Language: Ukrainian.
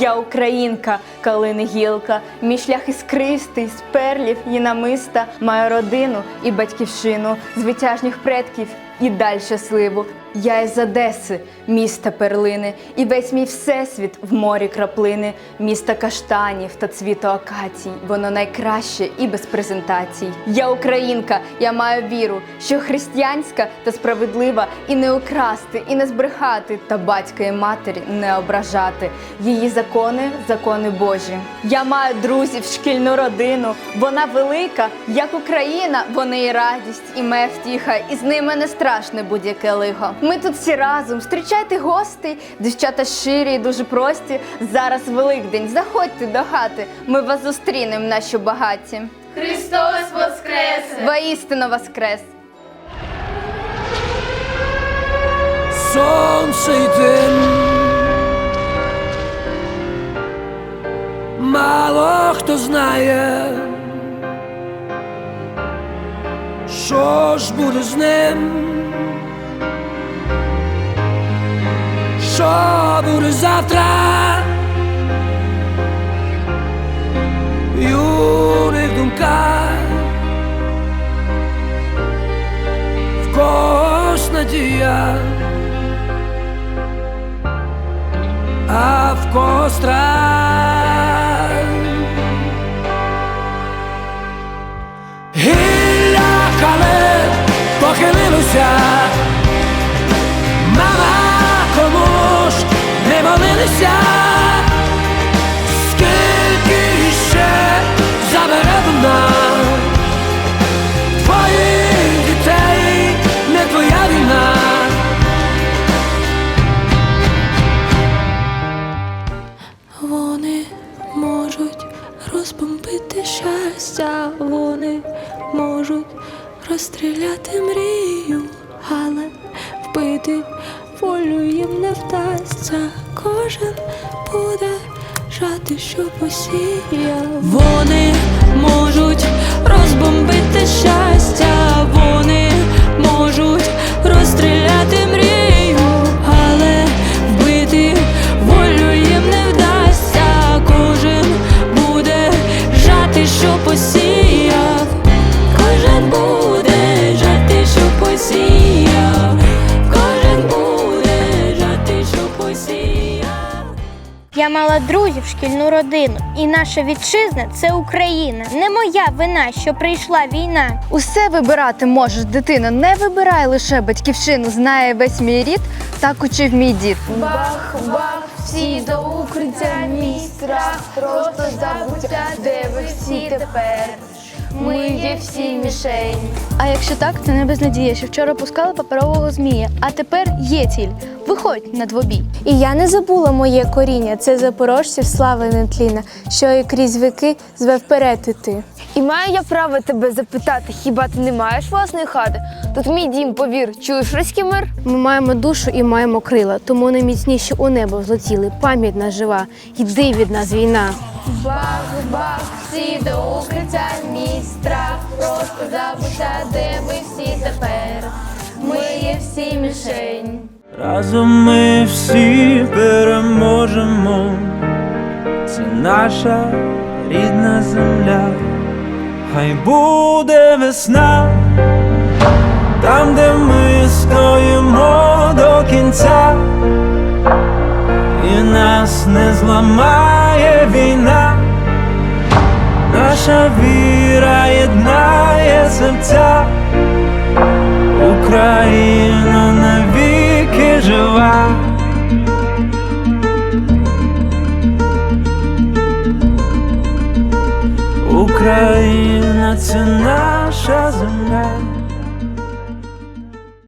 Я українка, калини гілка, мій шлях іскристий, з перлів і намиста, маю родину і батьківщину, звитяжніх предків і даль щасливу. Я із Одеси, міста перлини, і весь мій всесвіт в морі краплини, міста каштанів та цвіту акацій. Воно найкраще і без презентацій. Я українка, я маю віру, що християнська та справедлива, і не украсти, і не збрехати, та батька і матері не ображати. Її закони закони Божі. Я маю друзів, шкільну родину. Вона велика, як Україна, вони і радість, і моя втіха, і з ними не страшне будь-яке лихо. Ми тут всі разом. Зустрічайте гостей, дівчата щирі і дуже прості. Зараз Великдень. Заходьте до хати. Ми вас зустрінемо, наші багаті. Христос Воскресе! Воістину воскрес! сонце й дим. Мало хто знає, що ж буде з ним, що буде завтра. Юних думках в когось надія. а в кого страх. Не скільки ще забере вона? Твоїх дітей, не твоя війна. Вони можуть розбомбити щастя, вони можуть розстріляти мрію, але вбити волю їм не вдасться. Кожен буде жати, що посіяв. Вони можуть розбомбити щастя, Я мала друзів, шкільну родину, і наша вітчизна це Україна. Не моя вина, що прийшла війна. Усе вибирати можеш, дитино. Не вибирай лише батьківщину. Знає весь мій рід, так учив мій дід. Бах, бах, всі до укриття, мій страх, просто забуття, де ви всі тепер. Ми є всі мішень. А якщо так, то не безнадія, що вчора пускали паперового змія, а тепер є ціль. Виходь на двобій. І я не забула моє коріння, це запорожців слави нетліна, що і крізь віки зве вперед іти. І маю я право тебе запитати, хіба ти не маєш власної хати? Тут мій дім, повір, чуєш руський мир? Ми маємо душу і маємо крила, тому найміцніші у небо взлетіли. Пам'ять нас жива. Йди від нас війна. Бах, бах, всі до укриття, мій страх, просто забуття, де ви всі тепер. Ми є всі мішень. Разом ми всі переможемо, це наша рідна земля, хай буде весна, там, де ми стоїмо до кінця, і нас не зламає війна, наша віра єднає серця. Україна навіки жива. Україна це наша земля.